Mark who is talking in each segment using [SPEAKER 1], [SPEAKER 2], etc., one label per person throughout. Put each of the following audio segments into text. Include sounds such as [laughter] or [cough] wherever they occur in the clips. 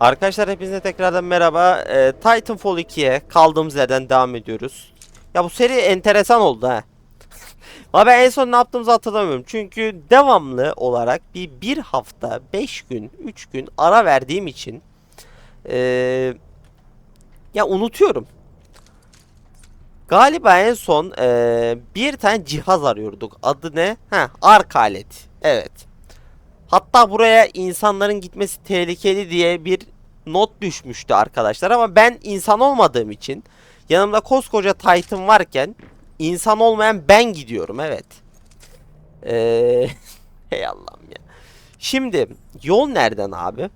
[SPEAKER 1] Arkadaşlar hepinize tekrardan merhaba. Ee, Titanfall 2'ye kaldığımız yerden devam ediyoruz. Ya bu seri enteresan oldu ha. [laughs] Ama ben en son ne yaptığımızı hatırlamıyorum. Çünkü devamlı olarak bir bir hafta, 5 gün, 3 gün ara verdiğim için ee, ya unutuyorum. Galiba en son ee, bir tane cihaz arıyorduk. Adı ne? Ha, ark aleti. Evet. Hatta buraya insanların gitmesi tehlikeli diye bir not düşmüştü arkadaşlar ama ben insan olmadığım için yanımda koskoca Titan varken insan olmayan ben gidiyorum evet. Ee, [laughs] hey Allah'ım ya. Şimdi yol nereden abi?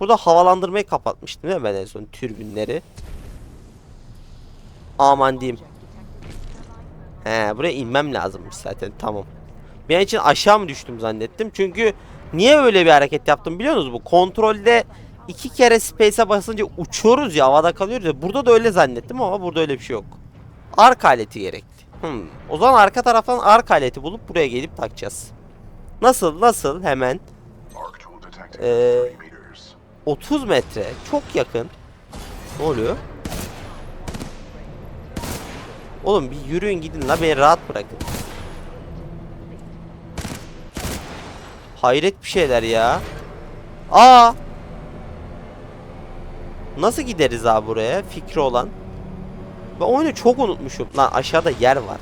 [SPEAKER 1] Burada havalandırmayı kapatmıştım değil mi ben en son türbinleri? Aman diyeyim. He buraya inmem lazımmış zaten tamam. Bir an için aşağı mı düştüm zannettim. Çünkü niye öyle bir hareket yaptım biliyor musunuz? Bu kontrolde iki kere space'e basınca uçuyoruz ya havada kalıyoruz ya. Burada da öyle zannettim ama burada öyle bir şey yok. Ark aleti gerekti. Hmm. O zaman arka taraftan ark aleti bulup buraya gelip takacağız. Nasıl nasıl hemen Ee,
[SPEAKER 2] 30 meters.
[SPEAKER 1] 30 metre çok yakın. Ne oluyor? Oğlum bir yürüyün gidin la beni rahat bırakın. Hayret bir şeyler ya. Aa! Nasıl gideriz abi buraya? Fikri olan. Ben oyunu çok unutmuşum. Lan aşağıda yer var.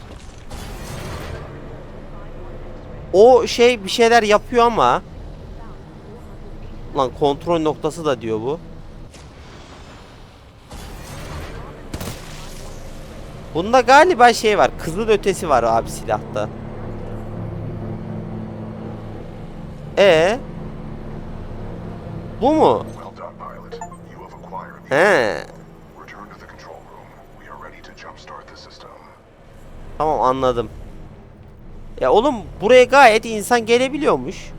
[SPEAKER 1] O şey bir şeyler yapıyor ama Lan kontrol noktası da diyor bu. Bunda galiba şey var. Kızıl ötesi var abi silahta. E Bu mu?
[SPEAKER 2] Well done, pilot. You have acquired the.
[SPEAKER 1] He.
[SPEAKER 2] Return to the control room. We are ready to jumpstart the system.
[SPEAKER 1] Tamam anladım. Ya oğlum buraya gayet insan gelebiliyormuş.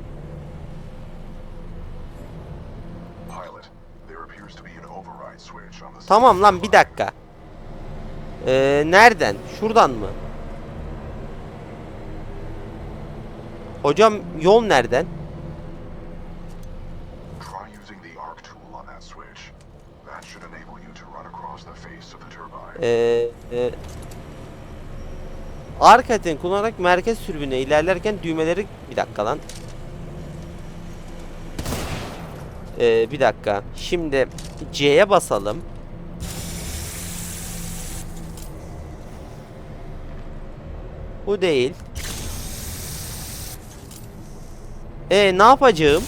[SPEAKER 1] Tamam lan bir dakika. Ee, nereden? Şuradan mı? Hocam yol nereden? Ee, e, arkaten kullanarak merkez sürbüne ilerlerken düğmeleri bir dakika lan. Ee, bir dakika. Şimdi C'ye basalım. Bu değil. E ne yapacağım?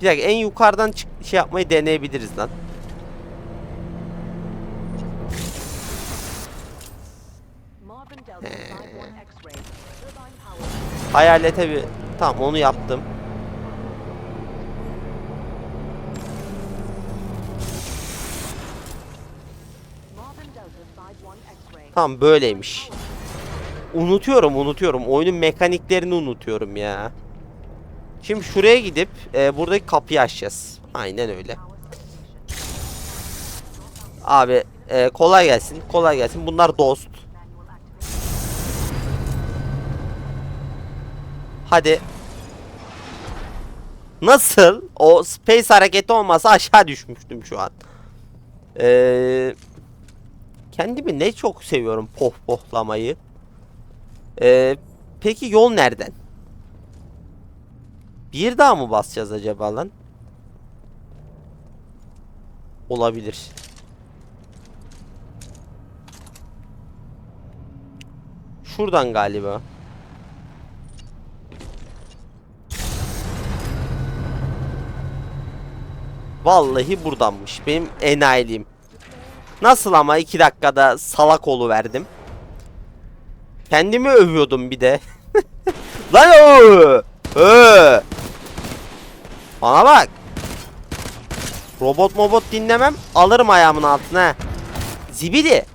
[SPEAKER 1] Bir dakika en yukarıdan şey yapmayı deneyebiliriz lan. Hayalete bir... Tamam onu yaptım.
[SPEAKER 3] Marvin Delta 51 X-ray.
[SPEAKER 1] Tamam böyleymiş. Unutuyorum unutuyorum. Oyunun mekaniklerini unutuyorum ya. Şimdi şuraya gidip e, buradaki kapıyı açacağız. Aynen öyle. Abi e, kolay gelsin. Kolay gelsin. Bunlar dost. Hadi. Nasıl? O space hareketi olmasa aşağı düşmüştüm şu an. Eee... Kendimi ne çok seviyorum pohpohlamayı. Ee, peki yol nereden? Bir daha mı basacağız acaba lan? Olabilir. Şuradan galiba. Vallahi buradanmış. Benim enayiliğim. Nasıl ama iki dakikada salak olu verdim. Kendimi övüyordum bir de. [laughs] Lan o! Bana bak. Robot mobot dinlemem. Alırım ayağımın altına. Zibidi.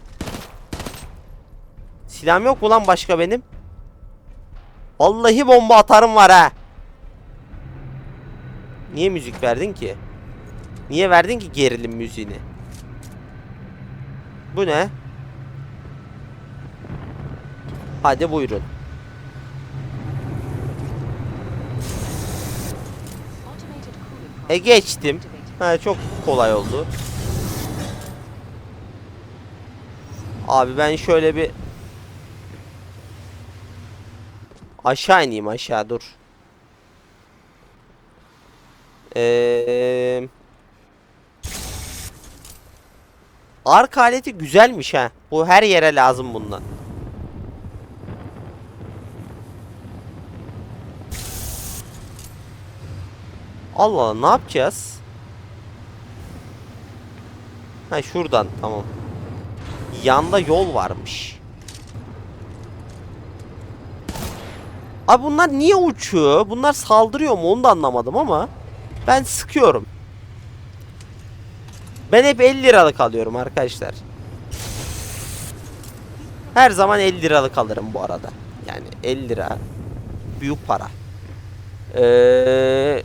[SPEAKER 1] Silahım yok mu lan başka benim? Vallahi bomba atarım var ha. Niye müzik verdin ki? Niye verdin ki gerilim müziğini? Bu ne? Hadi buyurun. E geçtim. Ha çok kolay oldu. Abi ben şöyle bir aşağı ineyim aşağı dur. Eee Ark aleti güzelmiş ha. Bu her yere lazım bundan. Allah Allah ne yapacağız? Ha şuradan tamam. Yanda yol varmış. Abi bunlar niye uçuyor? Bunlar saldırıyor mu onu da anlamadım ama ben sıkıyorum. Ben hep 50 liralık alıyorum arkadaşlar. Her zaman 50 liralık alırım bu arada. Yani 50 lira büyük para. Ee,
[SPEAKER 3] Heat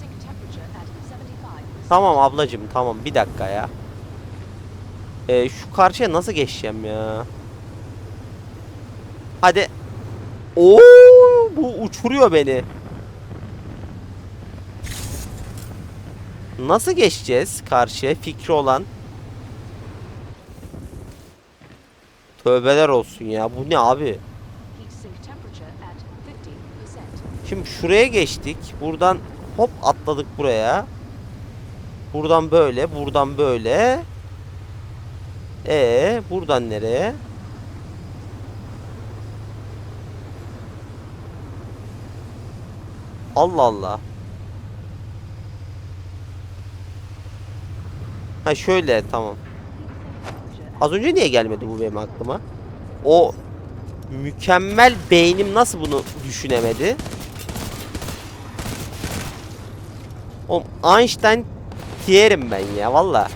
[SPEAKER 3] sink temperature at 75%.
[SPEAKER 1] tamam ablacım tamam bir dakika ya. Ee, şu karşıya nasıl geçeceğim ya? Hadi. Oo, bu uçuruyor beni. Nasıl geçeceğiz karşıya fikri olan? Tövbeler olsun ya. Bu ne abi?
[SPEAKER 3] Heat sink temperature at 50%.
[SPEAKER 1] Şimdi şuraya geçtik. Buradan hop atladık buraya. Buradan böyle, buradan böyle. E buradan nereye? Allah Allah. Ha şöyle tamam. Az önce niye gelmedi bu benim aklıma? O mükemmel beynim nasıl bunu düşünemedi? Oğlum Einstein diyerim ben ya valla.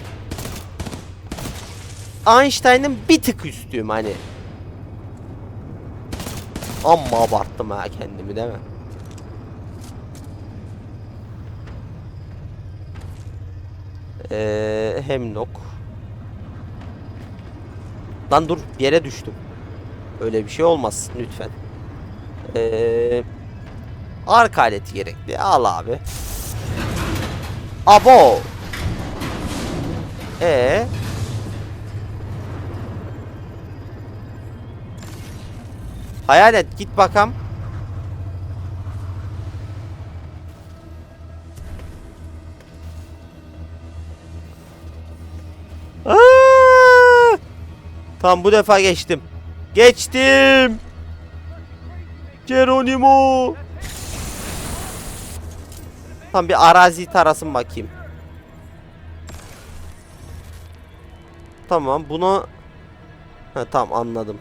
[SPEAKER 1] Einstein'ın bir tık üstüyüm hani. Amma abarttım ha kendimi değil mi? Ee, Hemlock. Lan dur yere düştüm. Öyle bir şey olmaz lütfen. Ee, ark aleti gerekli. Al abi. Abo. E. Hayalet git bakam. Tamam bu defa geçtim. Geçtim. Geronimo. Tam bir arazi tarasın bakayım. Tamam bunu Ha tamam anladım.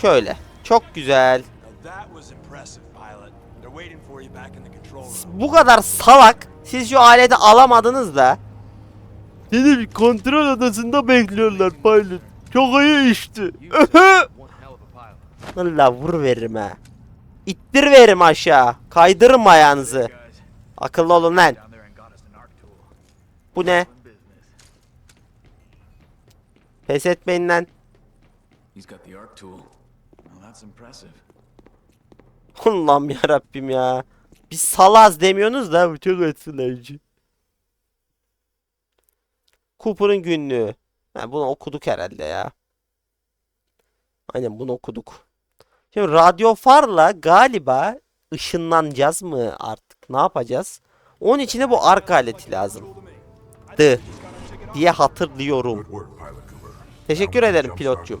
[SPEAKER 1] Şöyle. Çok güzel. Bu kadar salak. Siz şu aleti alamadınız da. Seni bir kontrol odasında bekliyorlar pilot. Çok iyi işti. Valla [laughs] vur veririm ha. İttir veririm aşağı. Kaydırırım ayağınızı. Akıllı olun lan. Bu ne? Pes etmeyin lan.
[SPEAKER 4] He's got the arc tool. Well, that's impressive.
[SPEAKER 1] Allah'ım yarabbim ya. Biz salaz demiyorsunuz da çok etkileyici. Cooper'ın günlüğü. Ha, bunu okuduk herhalde ya. Aynen bunu okuduk. Şimdi radyo farla galiba ışınlanacağız mı artık? Ne yapacağız? Onun için de bu arka aleti lazım. Dı diye hatırlıyorum. Teşekkür ederim
[SPEAKER 2] get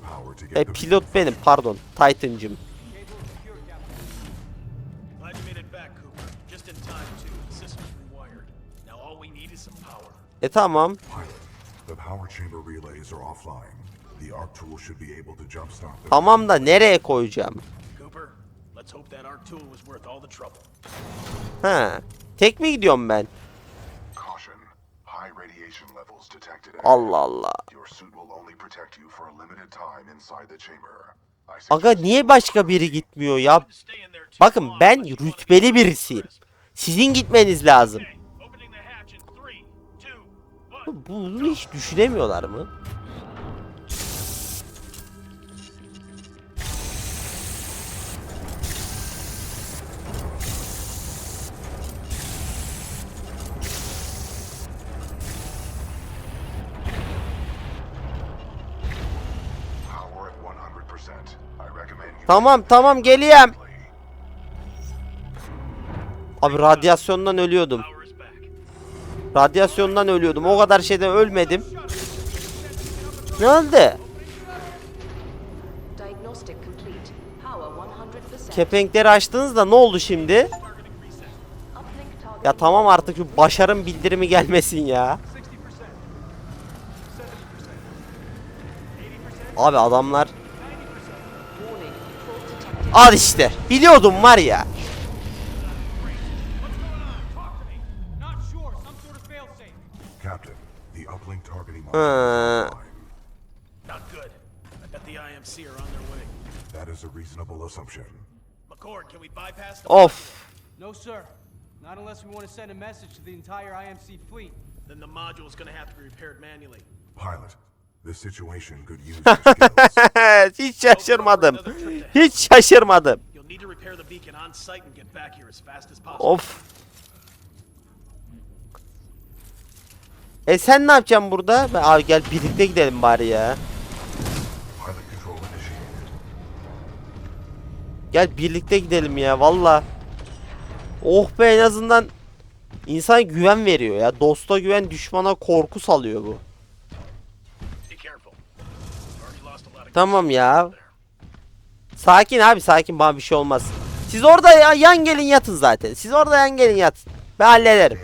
[SPEAKER 1] E, pilot benim pardon. Titan'cım.
[SPEAKER 2] Tool
[SPEAKER 4] was worth all the trouble.
[SPEAKER 1] Ha. Tek mi gidiyorum ben?
[SPEAKER 2] Caution. High radiation levels detected. at-
[SPEAKER 1] Allah Allah.
[SPEAKER 2] Your suit will only protect you for a limited time inside the chamber. I
[SPEAKER 1] Aga niye başka biri gitmiyor ya? Bakın ben rütbeli birisiyim. Sizin gitmeniz lazım. Bunu hiç düşünemiyorlar mı? Tamam tamam geliyem. Abi radyasyondan ölüyordum. Radyasyondan ölüyordum. O kadar şeyden ölmedim. Ne oldu?
[SPEAKER 3] Diagnostic complete. Power 100%.
[SPEAKER 1] Kepenkleri açtınız da ne oldu şimdi? Ya tamam artık şu başarım bildirimi gelmesin ya. Abi adamlar al işte. Biliyordum var ya. Uh.
[SPEAKER 2] module is offline.
[SPEAKER 4] Not good. I bet the IMC are on their way.
[SPEAKER 2] That is a reasonable assumption.
[SPEAKER 4] McCord, can we bypass the...
[SPEAKER 1] Of.
[SPEAKER 5] No, sir. Not unless we want to send a message to the entire IMC fleet.
[SPEAKER 4] Then the module is gonna have to be repaired manually.
[SPEAKER 2] Pilot, this situation could use your [laughs] skills.
[SPEAKER 1] Hiç şaşırmadım. Hiç şaşırmadım.
[SPEAKER 4] You'll need to repair the beacon on site and get back here as fast as possible.
[SPEAKER 1] Of. E sen ne yapacaksın burada? Abi gel birlikte gidelim bari ya. Gel birlikte gidelim ya valla. Oh be en azından insan güven veriyor ya. Dosta güven düşmana korku salıyor bu. Tamam ya. Sakin abi sakin bana bir şey olmaz. Siz orada ya, yan gelin yatın zaten. Siz orada yan gelin yatın. Ben hallederim.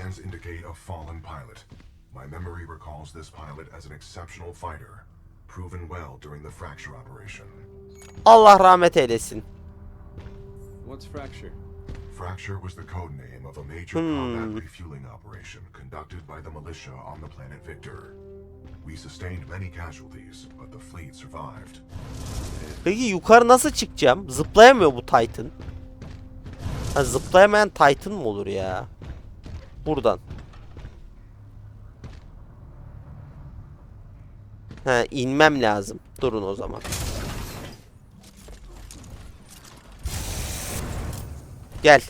[SPEAKER 2] This pilot as an exceptional fighter, proven well during the fracture operation.
[SPEAKER 1] Allah rahmet eylesin.
[SPEAKER 5] What's fracture?
[SPEAKER 2] Fracture was the code name of a major combat refueling operation conducted by the militia on the planet Victor. We sustained many casualties, but the fleet survived.
[SPEAKER 1] Peki yukarı nasıl çıkacağım? Zıplayamıyor bu Titan. Ha, zıplayamayan Titan mı olur ya? Buradan. Ha inmem lazım. Durun o zaman. Gel.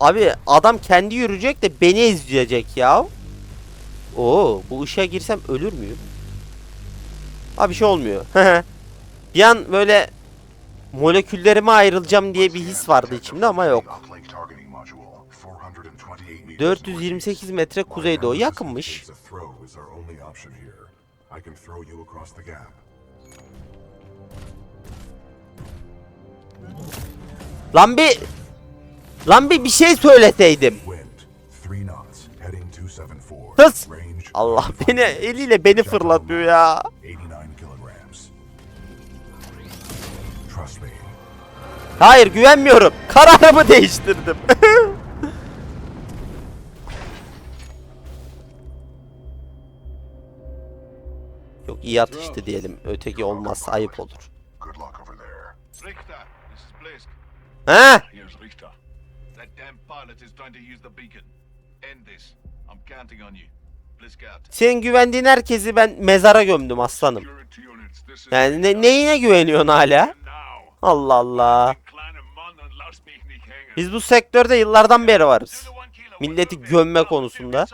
[SPEAKER 1] Abi adam kendi yürüyecek de beni izleyecek ya. Oo, bu ışığa girsem ölür müyüm? Abi bir şey olmuyor. [laughs] bir an böyle moleküllerime ayrılacağım diye bir his vardı içimde ama yok.
[SPEAKER 2] Uplink targeting module, 428 meters
[SPEAKER 1] 428 metre kuzeydoğu yakınmış. Lan bir Lan bir bir şey söyleteydim.
[SPEAKER 2] Wind, 3 knots, heading 274.
[SPEAKER 1] Hız. Allah beni eliyle beni fırlatıyor ya.
[SPEAKER 2] 89 kilograms. Trust me.
[SPEAKER 1] Hayır güvenmiyorum. Kararımı değiştirdim. [laughs]
[SPEAKER 6] End this. I'm counting on you. Blisk out.
[SPEAKER 1] Senin güvendiğin herkesi ben mezara gömdüm aslanım. Yani ne, neyine güveniyorsun hala? Allah Allah. Biz bu sektörde yıllardan beri varız. Milleti gömme konusunda.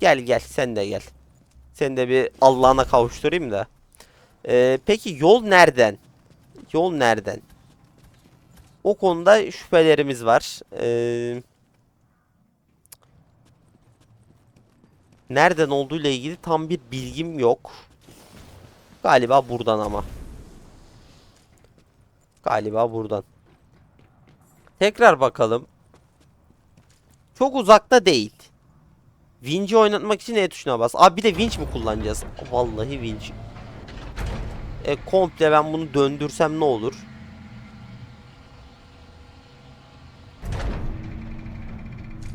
[SPEAKER 1] Gel gel sen de gel. Seni de bir Allah'ına kavuşturayım da. Ee, peki yol nereden? Yol nereden? O konuda şüphelerimiz var. Ee, nereden olduğu ile ilgili tam bir bilgim yok. Galiba buradan ama. Galiba buradan. Tekrar bakalım. Çok uzakta değil. Winch'i oynatmak için E tuşuna bas. Abi bir de winch mi kullanacağız? Vallahi winch. E komple ben bunu döndürsem ne olur?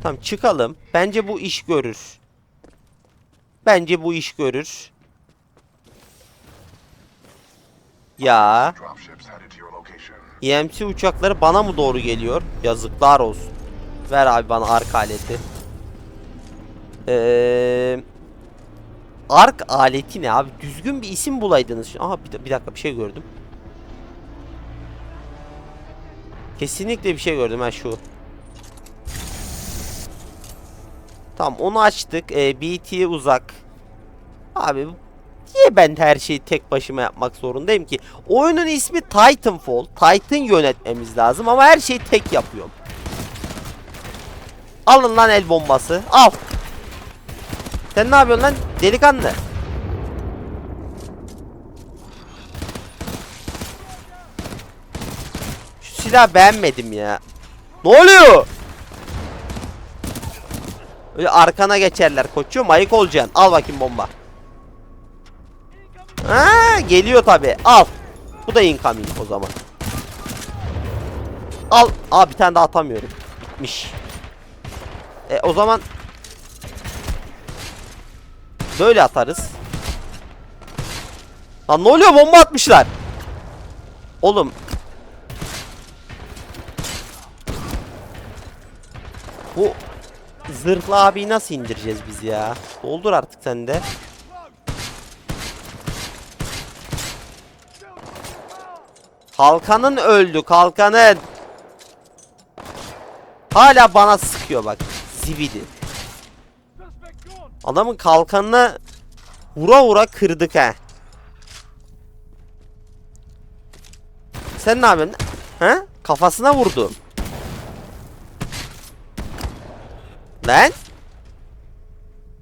[SPEAKER 1] Tamam çıkalım. Bence bu iş görür. Bence bu iş görür. Ya. EMC uçakları bana mı doğru geliyor? Yazıklar olsun. Ver abi bana ark aleti. Ee, ark aleti ne abi? Düzgün bir isim bulaydınız. Aha bir, bir dakika bir şey gördüm. Kesinlikle bir şey gördüm ha şu. Tamam onu açtık. Ee, BT uzak. Abi niye ben her şeyi tek başıma yapmak zorundayım ki? Oyunun ismi Titanfall. Titan yönetmemiz lazım ama her şeyi tek yapıyorum. Alın lan el bombası. Al. Sen ne yapıyorsun lan delikanlı? Şu silah beğenmedim ya. Ne oluyor? Öyle arkana geçerler koçum ayık olacaksın. Al bakayım bomba. Ha, geliyor tabi. Al. Bu da incoming o zaman. Al. Aa bir tane daha atamıyorum. Bitmiş. E o zaman böyle atarız. Lan ne oluyor bomba atmışlar. Oğlum. Bu zırhlı abiyi nasıl indireceğiz biz ya? Doldur artık sen de. Kalkanın öldü kalkanın. Hala bana sıkıyor bak. Zibidi. Adamın kalkanına vura vura kırdık ha. Sen ne yapıyorsun? Ha? Kafasına vurdum. Lan?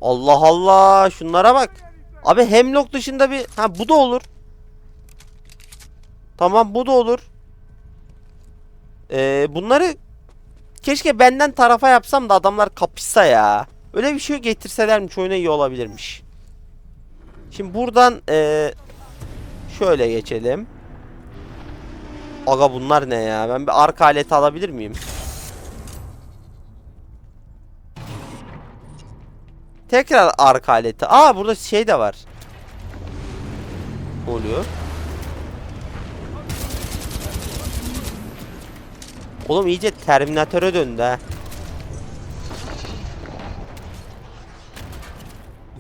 [SPEAKER 1] Allah Allah şunlara bak. Abi hemlock dışında bir ha bu da olur. Tamam bu da olur. Ee, bunları keşke benden tarafa yapsam da adamlar kapışsa ya. Öyle bir şey getirselermiş oyuna iyi olabilirmiş. Şimdi buradan ee, şöyle geçelim. Aga bunlar ne ya? Ben bir arka aleti alabilir miyim? Tekrar arka aleti. Aa burada şey de var. Oluyor? Oğlum iyice Terminatöre döndü ha.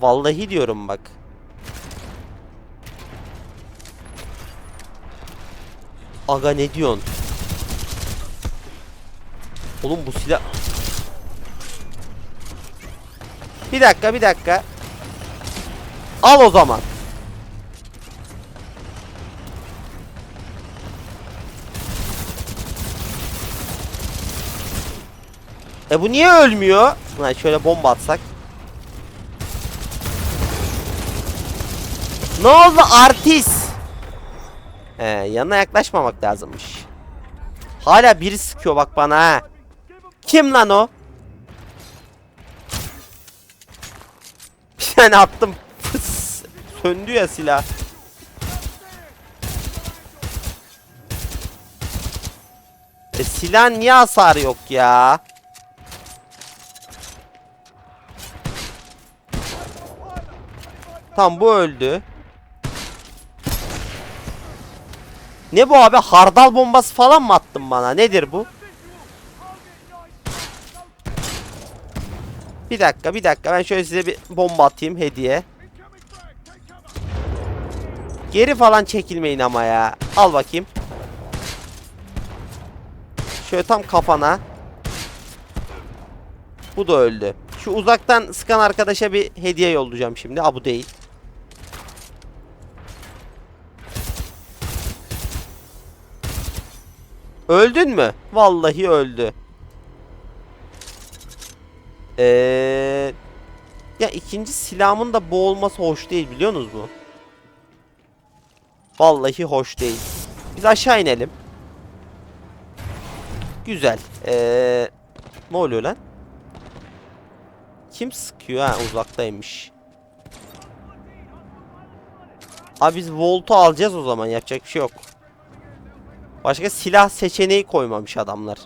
[SPEAKER 1] Vallahi diyorum bak. Aga ne diyorsun? Oğlum bu silah... Bir dakika bir dakika. Al o zaman. E bu niye ölmüyor? Ha şöyle bomba atsak. Ne oldu artist? He yanına yaklaşmamak lazımmış. Hala biri sıkıyor bak bana ha. Kim lan o? [laughs] Bir tane attım. Fıs. [laughs] Söndü ya silah. E silah niye hasar yok ya? Tam bu öldü. Ne bu abi? Hardal bombası falan mı attın bana? Nedir bu? Bir dakika, bir dakika. Ben şöyle size bir bomba atayım hediye. Geri falan çekilmeyin ama ya. Al bakayım. Şöyle tam kafana. Bu da öldü. Şu uzaktan sıkan arkadaşa bir hediye yollayacağım şimdi. Aa bu değil. Öldün mü? Vallahi öldü. Eee... Ya ikinci silahımın da bu olması hoş değil biliyorsunuz mu? Vallahi hoş değil. Biz aşağı inelim. Güzel. Eee... Ne oluyor lan? Kim sıkıyor ha uzaktaymış. Abi biz Volt'u alacağız o zaman yapacak bir şey yok. Başka silah seçeneği koymamış adamlar.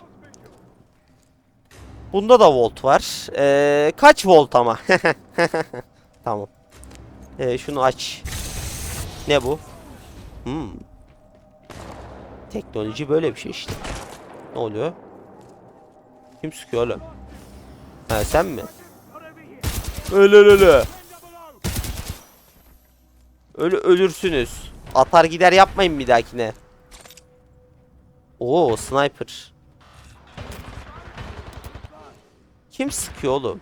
[SPEAKER 1] Bunda da volt var. Ee, kaç volt ama? [laughs] tamam. Ee, şunu aç. Ne bu? Hmm. Teknoloji böyle bir şey işte. Ne oluyor? Kim sıkıyor oğlum? Ha sen mi? Öyle öyle. Ölü ölürsünüz. Atar gider yapmayın bir dahakine. Oo sniper. Kim sıkıyor oğlum?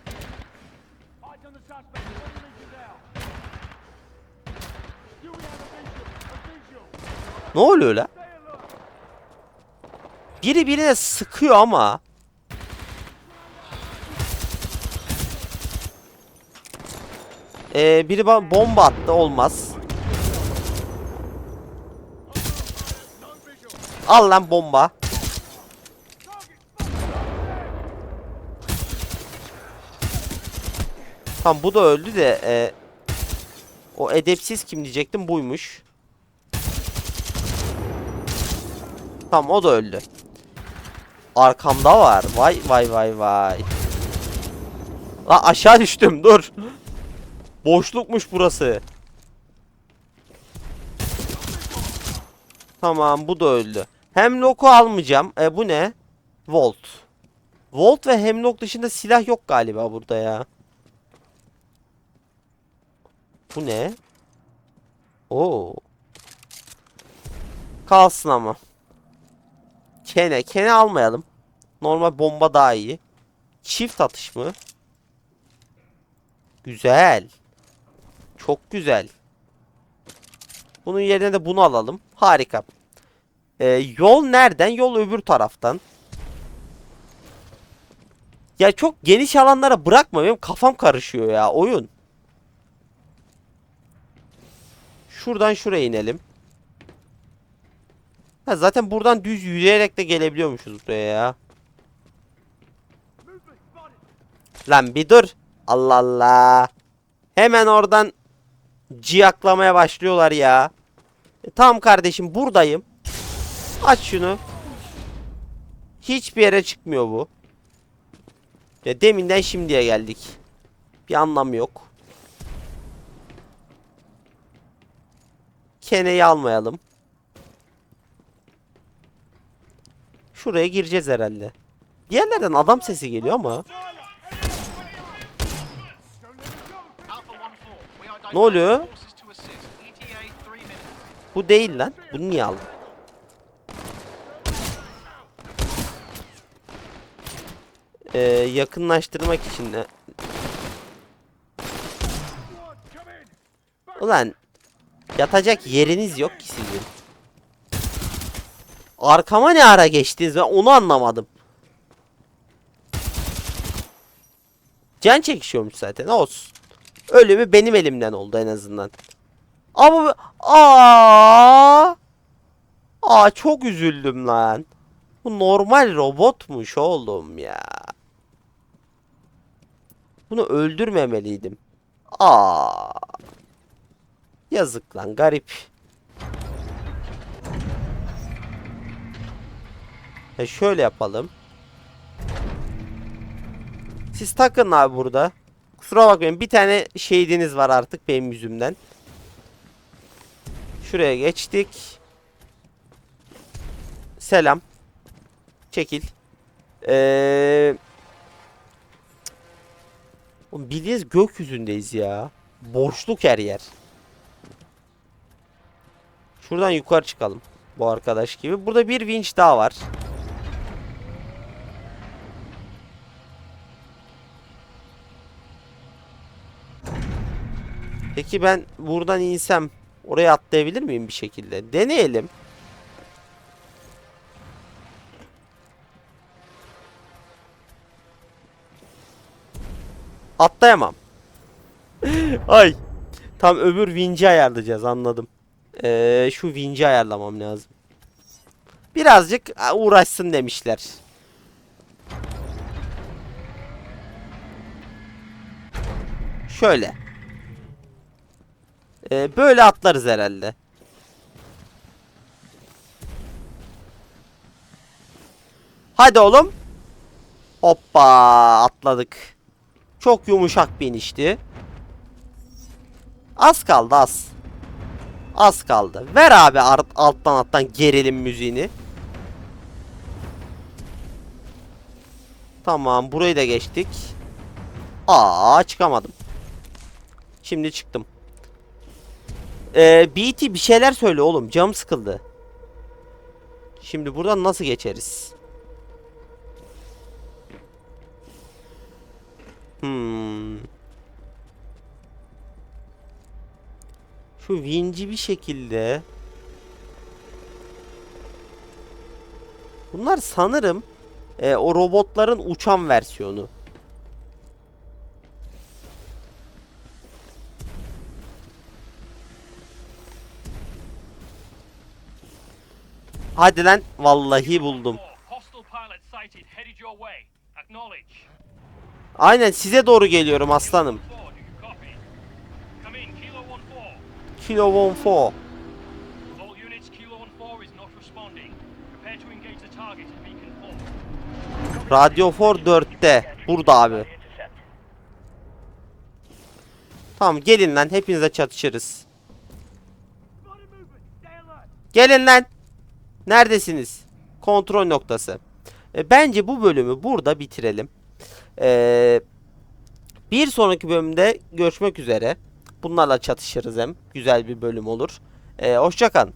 [SPEAKER 1] Ne oluyor la? Biri birine sıkıyor ama. Ee, biri bomba attı olmaz. Al lan bomba. Tamam bu da öldü de e, o edepsiz kim diyecektim buymuş. Tamam o da öldü. Arkamda var. Vay vay vay vay. La aşağı düştüm dur. Boşlukmuş burası. Tamam bu da öldü. Hemlock'u almayacağım. E bu ne? Volt. Volt ve Hemlock dışında silah yok galiba burada ya. Bu ne? Oo. Kalsın ama. Kene. Kene almayalım. Normal bomba daha iyi. Çift atış mı? Güzel. Çok Bunun yerine de bunu alalım. Harika. Ee, yol nereden? Yol öbür taraftan. Ya çok geniş alanlara bırakma. Benim kafam karışıyor ya oyun. Şuradan şuraya inelim. Ha, zaten buradan düz yürüyerek de gelebiliyormuşuz buraya ya. Lan bir dur. Allah Allah. Hemen oradan ciyaklamaya başlıyorlar ya. E, tamam kardeşim buradayım. Aç şunu. Hiçbir yere çıkmıyor bu. Ya deminden şimdiye geldik. Bir anlamı yok. Keneyi almayalım. Şuraya gireceğiz herhalde. Diğerlerden adam sesi geliyor ama. Ne oluyor? Bu değil lan. Bunu niye aldın? Ee, yakınlaştırmak için de. Ulan yatacak yeriniz yok ki sizin. Arkama ne ara geçtiniz ben onu anlamadım. Can çekişiyormuş zaten olsun. Ölümü benim elimden oldu en azından. Ama aa Aa çok üzüldüm lan. Bu normal robotmuş oğlum ya. Bunu öldürmemeliydim. Aa. Yazık lan garip. E şöyle yapalım. Siz takın abi burada. Kusura bakmayın bir tane şehidiniz var artık benim yüzümden. Şuraya geçtik. Selam. Çekil. Ee, oğlum bildiğiniz gökyüzündeyiz ya. Boşluk her yer. Şuradan yukarı çıkalım. Bu arkadaş gibi. Burada bir vinç daha var. Peki ben buradan insem oraya atlayabilir miyim bir şekilde? Deneyelim. Atlayamam. [laughs] Ay. Tam öbür vinci ayarlayacağız anladım. Ee, şu vinci ayarlamam lazım. Birazcık uğraşsın demişler. Şöyle. Ee, böyle atlarız herhalde. Hadi oğlum. Hoppa atladık. Çok yumuşak bir inişti. Az kaldı az. Az kaldı. Ver abi alttan alttan gerilim müziğini. Tamam burayı da geçtik. Aa çıkamadım. Şimdi çıktım. Ee, BT bir şeyler söyle oğlum. Cam sıkıldı. Şimdi buradan nasıl geçeriz? Hmm. Şu vinci bir şekilde Bunlar sanırım e, o robotların uçan versiyonu. Hadi lan vallahi buldum. Aynen size doğru geliyorum aslanım.
[SPEAKER 7] Kilo 1-4.
[SPEAKER 1] Kilo 14.
[SPEAKER 7] All units, Kilo 1-4 is not responding. Prepare to engage the target at Beacon 4.
[SPEAKER 1] Radyo 4 4'te. Burada abi. Tamam gelin lan hepinize çatışırız. Gelin lan. Neredesiniz? Kontrol noktası. E, bence bu bölümü burada bitirelim. E, bir sonraki bölümde görüşmek üzere. Bunlarla çatışırız hem. Güzel bir bölüm olur. E, hoşça kalın.